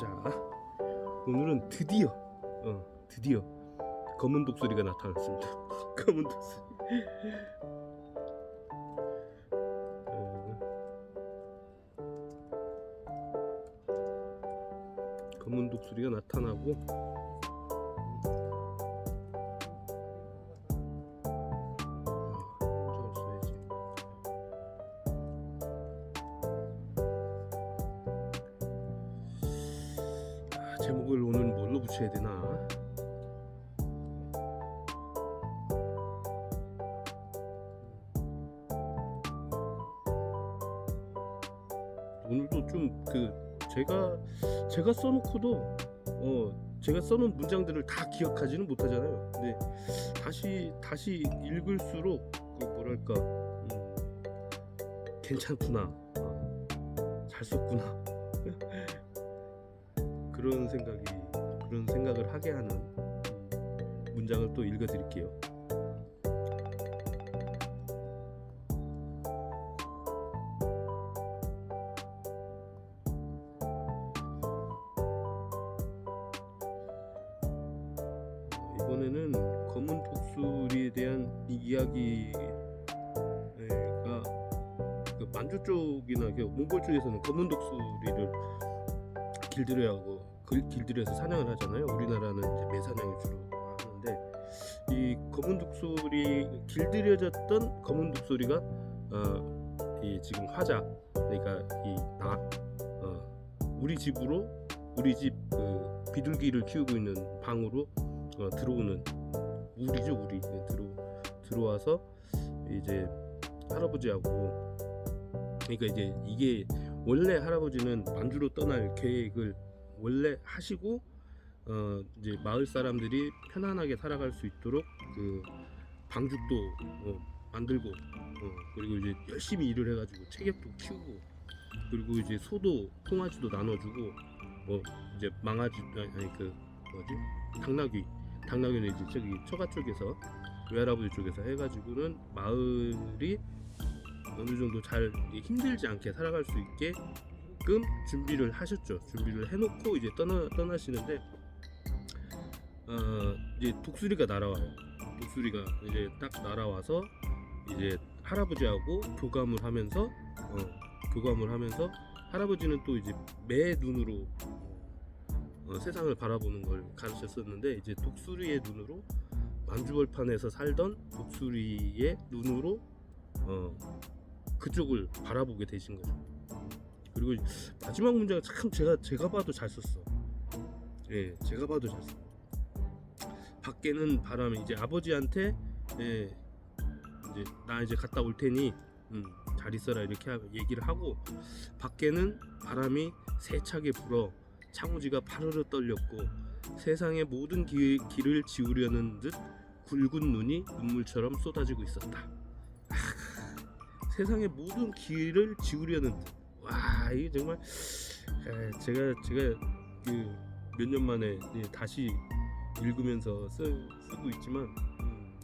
자, 오늘은 드디어, 어, 드디어 검은 독수리가 나타났습니다. 검은 독수리. 어, 검은 독수리가 나타나고 제목을 오늘 뭘로 붙여야 되나? 오늘도 좀 그 제가 제가 써놓고도 어 제가 써놓은 문장들을 다 기억하지는 못하잖아요. 근데 다시 다시 읽을수록 그 뭐랄까 음, 괜찮구나, 아, 잘 썼구나 그런 생각이 그런 생각을 하게 하는 음, 문장을 또 읽어드릴게요. 어, 이번에는 검은 독수리에 대한 이 이야기가 그 만주 쪽이나 그 몽골 쪽에서는 검은 독수리를 길들여하고 그 길들여서 사냥을 하잖아요. 우리나라는 이제 매사냥을 주로 하는데 이 검은 독수리 길들여졌던 검은 독수리가 어, 이 지금 화자 그러니까 이나 어, 우리 집으로 우리 집그 비둘기를 키우고 있는 방으로 어, 들어오는 우리죠 우리 네, 들어 들어와서 이제 할아버지하고 그러니까 이제 이게 원래 할아버지는 만주로 떠날 계획을 원래 하시고 어 이제 마을 사람들이 편안하게 살아갈 수 있도록 그 방죽도 어, 만들고 어, 그리고 이제 열심히 일을 해가지고 체격도 키우고 그리고 이제 소도 송아지도 나눠주고 뭐 이제 망아지 아니, 그 뭐지? 당나귀 당나귀는 이제 저기 처가 쪽에서 외할아버지 쪽에서 해가지고는 마을이 어느 정도 잘 힘들지 않게 살아갈 수 있게 끔 준비를 하셨죠. 준비를 해놓고 이제 떠나 떠나시는데 어 이제 독수리가 날아와요. 독수리가 이제 딱 날아와서 이제 할아버지하고 교감을 하면서 어, 교감을 하면서 할아버지는 또 이제 매 눈으로 어, 세상을 바라보는 걸 가르쳤었는데 이제 독수리의 눈으로 만주벌판에서 살던 독수리의 눈으로 어, 그쪽을 바라보게 되신 거죠. 그리고 마지막 문제가 참 제가 제가 봐도 잘 썼어. 예, 제가 봐도 잘 써. 밖에는 바람이 이제 아버지한테 예, 이제 나 이제 갔다 올 테니 음, 잘 있어라 이렇게 하- 얘기를 하고 밖에는 바람이 세차게 불어 창호지가 파르르 떨렸고 세상의 모든 기, 길을 지우려는 듯 굵은 눈이 눈물처럼 쏟아지고 있었다. 아, 세상의 모든 길을 지우려는 듯. 와 이게 정말 아, 제가 제가 그 몇 년 만에 다시 읽으면서 쓰, 쓰고 있지만 음,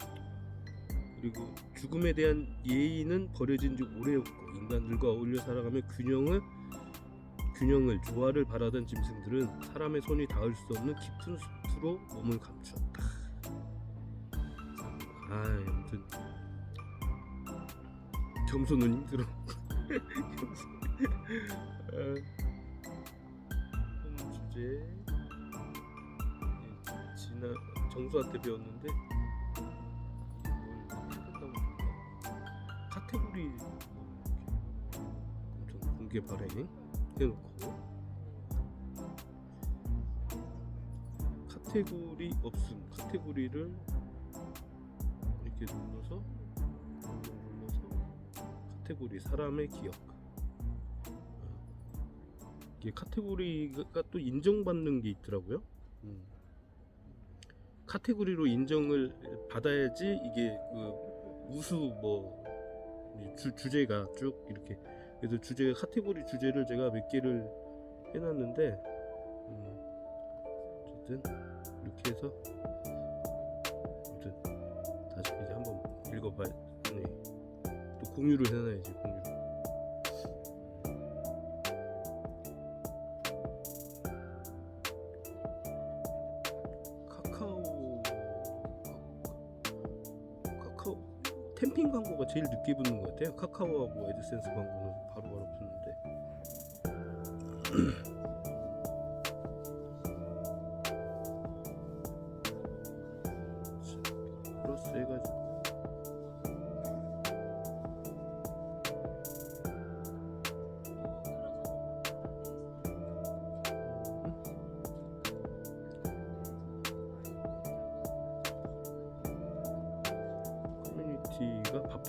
그리고 죽음에 대한 예의는 버려진 지 오래였고 인간들과 어울려 살아가며 균형을 균형을 조화를 바라던 짐승들은 사람의 손이 닿을 수 없는 깊은 숲으로 몸을 감추었다. 아, 아무튼 겸손은 힘들어. 홈 주제 이 지나 정수한테 배웠는데? 카테고리 엄청 공개 발행 해놓고 카테고리 없음 카테고리를 이렇게 눌러서 눌러서 카테고리 사람의 기억 어. 이게 카테고리가 또 인정받는 게 있더라고요 음. 카테고리로 인정을 받아야지 이게 그 우수 뭐 주, 주제가 쭉 이렇게 그래서 주제 카테고리 주제를 제가 몇 개를 해놨는데 음, 어쨌든 이렇게 해서 아무튼 다시 이제 한번 읽어봐야 네. 또 공유를 해놔야지 공유 캠핑 광고가 제일 늦게 붙는 것 같아요. 카카오하고 애드센스 광고는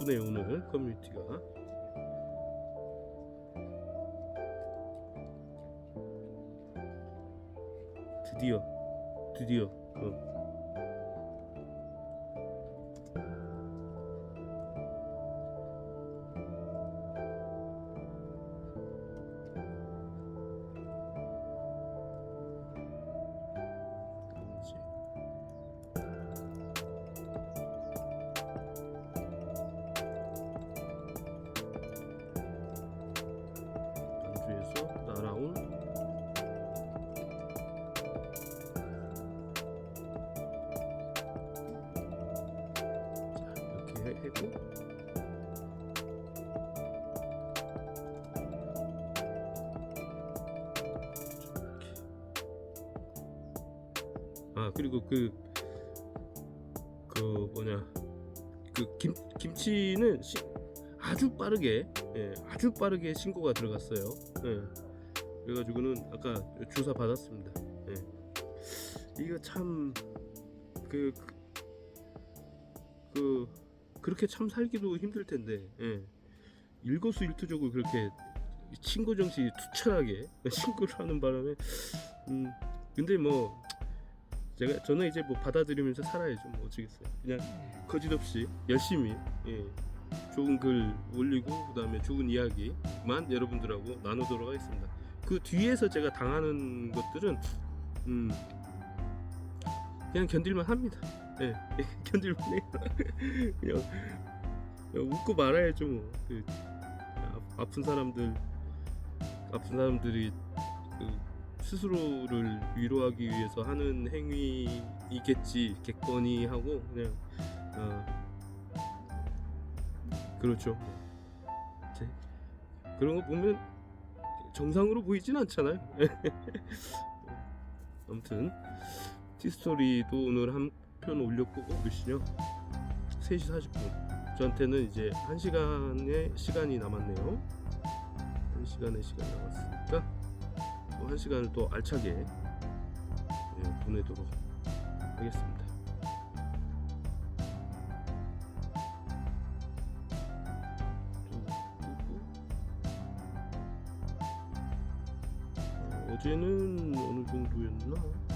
바쁘네요 오늘 커뮤니티가 드디어 드디어 어. 이렇게. 아 그리고 그 그 뭐냐 그 김, 김치는 시, 아주 빠르게 예, 아주 빠르게 신고가 들어갔어요. 예. 그래가지고는 아까 조사 받았습니다. 예. 이거 참 그, 그 그 렇게 참 살기도 힘들 텐데 예. 일거수일투족을 그렇게 신고 정신이 투철하게 신고를 하는 바람에 음 근데 뭐 제가 저는 이제 뭐 받아들이면서 살아야죠 뭐 어쩌겠어요 그냥 거짓없이 열심히 예. 좋은 글 올리고 그다음에 좋은 이야기만 여러분들하고 나누도록 하겠습니다. 그 뒤에서 제가 당하는 것들은 음 그냥 견딜만 합니다. 예, 견딜만 해요. 그냥, 그냥 웃고 말아야죠. 뭐. 그, 아- 아픈 사람들 아픈 사람들이 그 스스로를 위로하기 위해서 하는 행위이겠지 겠거니 하고 그냥 어, 그렇죠. 이제 그런 거 보면 정상으로 보이진 않잖아요. 아무튼 티스토리도 오늘 한 편 올렸고 시냐? 3시 40분. 저한테는 이제 1시간의 시간이 남았네요. 1시간의 시간이 남았으니까 또 1시간을 또 알차게 예, 보내도록 하겠습니다. 어, 어제는 어느 정도였나?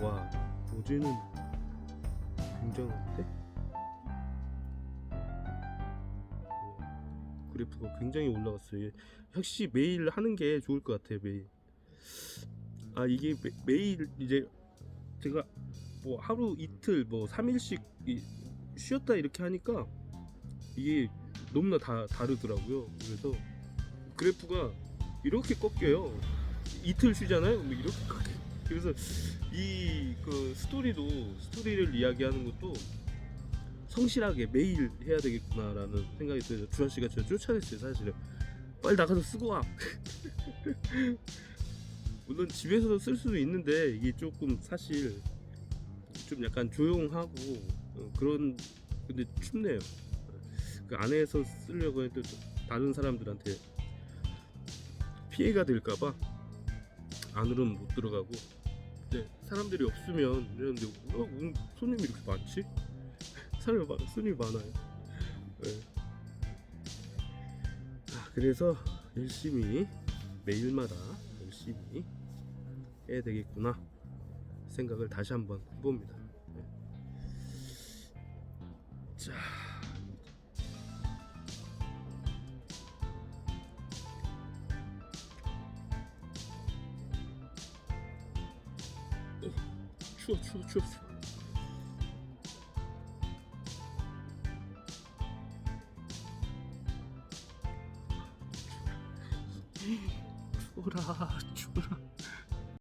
와, 어제는 굉장한데? 예, 그래프가 굉장히 올라갔어요. 예, 역시 매일 하는 게 좋을 것 같아요, 매일. 아, 이게 매, 매일 이제 제가 뭐 하루 이틀 뭐 3일씩 쉬었다 이렇게 하니까 이게 너무나 다 다르더라고요. 그래서 그래프가 이렇게 꺾여요. 이틀 쉬잖아요. 뭐 이렇게. 그래서 이 그 스토리도 스토리를 이야기하는 것도 성실하게 매일 해야 되겠구나라는 생각이 들어요. 주한 씨가 저 쫓아냈어요, 사실은. 빨리 나가서 쓰고 와. 물론 집에서도 쓸 수도 있는데 이게 조금 사실 좀 약간 조용하고 어, 그런 근데 춥네요. 그 안에서 쓰려고 해도 좀 다른 사람들한테 피해가 될까봐 안으로는 못 들어가고 사람들이 없으면 이러는데 어, 오늘 손님이 이렇게 많지? 사람이 많아, 손님이 많아요. 네. 아, 그래서 열심히 매일마다 열심히 해야 되겠구나 생각을 다시 한번 해봅니다. 네. 자. 추워 추